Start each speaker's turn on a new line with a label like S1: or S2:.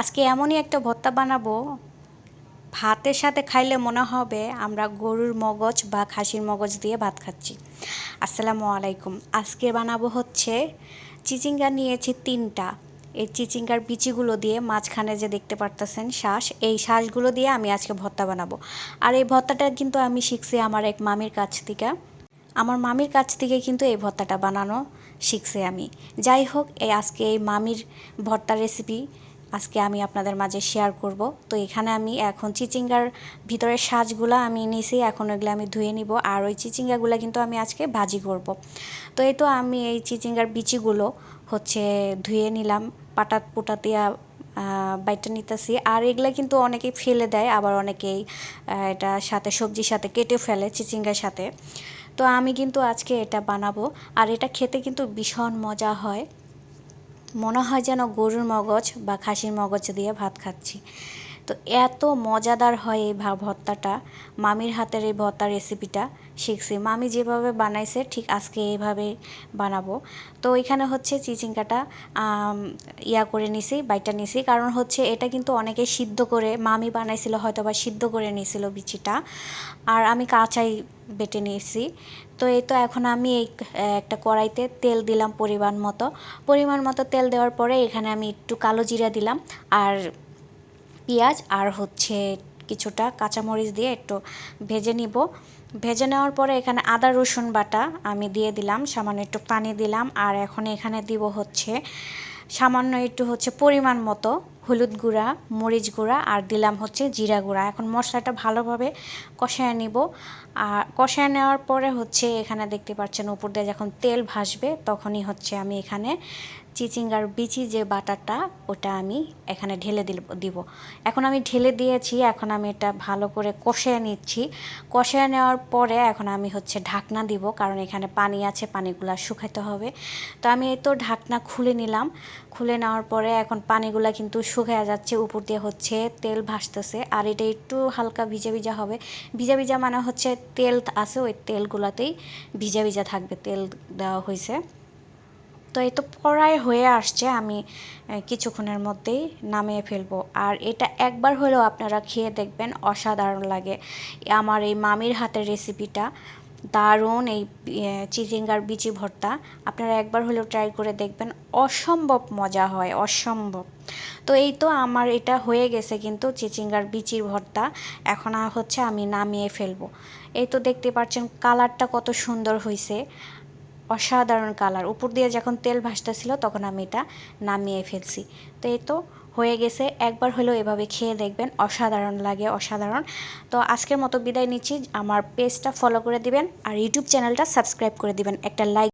S1: আজকে এমনই একটা ভর্তা বানাবো। ভাতের সাথে খাইলে মনে হবে আমরা গরুর মগজ বা খাসির মগজ দিয়ে ভাত খাচ্ছি। আসসালামু আলাইকুম। আজকে বানাবো হচ্ছে চিচিঙ্গা নিয়েছি তিনটা। এই চিচিঙ্গার বিচিগুলো দিয়ে মাঝখানে যে দেখতে পারতেছেন শ্বাস এই শ্বাসগুলো দিয়ে আমি আজকে ভর্তা বানাবো। আর এই ভর্তাটা কিন্তু আমি শিখছি আমার এক মামির কাছ থেকে। আমার মামির কাছ থেকে কিন্তু এই ভর্তাটা বানানো শিখছি আমি। যাই হোক, এই আজকে এই মামির ভর্তা রেসিপি আজকে আমি আপনাদের মাঝে শেয়ার করব। তো এখানে আমি এখন চিচিঙ্গার ভিতরের সাজগুলো আমি নিছি এখন ওইগুলো আমি ধুয়ে নিব। আর ওই চিচিঙ্গাগুলো কিন্তু আমি আজকে ভাজি করব। তো এই তো আমি এই চিচিঙ্গার বিচিগুলো হচ্ছে ধুয়ে নিলাম, পাটাত পুটা দিয়া বাইটা নিতেছি। আর এগুলা কিন্তু অনেকেই ফেলে দেয়, আবার অনেকেই এটা সাথে সবজির সাথে কেটে ফেলে চিচিঙ্গার সাথে। তো আমি কিন্তু আজকে এটা বানাবো। আর এটা খেতে কিন্তু ভীষণ মজা হয়। মনে হয় যেন গরুর মগজ বা খাসির মগজ দিয়ে ভাত খাচ্ছি। তো এত মজাদার হয় এই ভর্তাটা। মামির হাতের এই ভর্তা রেসিপিটা শিখছি। মামি যেভাবে বানাইছে, ঠিক আজকে এইভাবে বানাবো। তো এখানে হচ্ছে চিচিঙ্গাটা ইয়া করে নিছি, বাইটা নিছি। কারণ হচ্ছে এটা কিন্তু অনেকে সিদ্ধ করে, মামি বানাইছিল হয়তো বা সিদ্ধ করে নিয়েছিল বিচিটা। আর আমি কাঁচাই বেটে নিয়েছি। তো এই তো এখন আমি এই একটা কড়াইতে তেল দিলাম পরিমাণ মতো। পরিমাণ মতো তেল দেওয়ার পরে এখানে আমি একটু কালো জিরা দিলাম। আর পেঁয়াজ আর হচ্ছে কিছুটা কাঁচামরিচ দিয়ে একটু ভেজে নিব। ভেজে নেওয়ার পরে এখানে আদা, রসুন বাটা আমি দিয়ে দিলাম, সামান্য একটু পানি দিলাম, আর এখন এখানে দিব হচ্ছে সামান্য একটু হচ্ছে পরিমাণ মতো হলুদ গুঁড়া, মরিচ গুঁড়া, আর দিলাম হচ্ছে জিরা গুঁড়া। এখন মশলাটা ভালোভাবে কষায় নিব। আর কষায় নেওয়ার পরে হচ্ছে এখানে দেখতে পাচ্ছেন উপর দিয়ে যখন তেল ভাসবে তখনই হচ্ছে আমি এখানে চিচিঙ্গার বিচি যে বাটারটা ওটা আমি এখানে ঢেলে দিব। এখন আমি ঢেলে দিয়েছি, এখন আমি এটা ভালো করে কষিয়ে নিচ্ছি। কষিয়ে নেওয়ার পরে এখন আমি হচ্ছে ঢাকনা দিব, কারণ এখানে পানি আছে, পানিগুলো শুকাইতে হবে। তো আমি এই তো ঢাকনা খুলে নিলাম। খুলে নেওয়ার পরে এখন পানিগুলা কিন্তু শুকায় যাচ্ছে, উপর দিয়ে হচ্ছে তেল ভাসতেছে। আর এটা একটু হালকা ভিজা ভিজা হবে। ভিজা ভিজা মানে হচ্ছে তেল আছে, ওই তেলগুলাতেই ভিজা ভিজা থাকবে, তেল দেওয়া হয়েছে তো এই তো পড়াই হয়ে আসছে, আমি কিছুক্ষণের মধ্যেই নামিয়ে ফেলব। আর এটা একবার হলেও আপনারা খেয়ে দেখবেন, অসাধারণ লাগে। আমার এই মামির হাতের রেসিপিটা, দারুণ এই চিচিঙ্গার বিচি ভর্তা, আপনারা একবার হলেও ট্রাই করে দেখবেন, অসম্ভব মজা হয়, অসম্ভব। তো এই তো আমার এটা হয়ে গেছে কিন্তু চিচিঙ্গার বিচির ভর্তা, এখন হচ্ছে আমি নামিয়ে ফেলব। এই তো দেখতে পাচ্ছেন, কালারটা কত সুন্দর হয়েছে অসাধারণ কালার। উপর দিয়ে যখন তেল ভাসতেছিল, তখন আমি এটা নামিয়ে ফেলছি। তো এই তো হয়ে গেছে। একবার হলেও এভাবে খেয়ে দেখবেন, অসাধারণ লাগে, অসাধারণ। তো আজকের মতো বিদায় নিচ্ছি। আমার পেজটা ফলো করে দিবেন আর ইউটিউব চ্যানেলটা সাবস্ক্রাইব করে দিবেন। একটা লাইক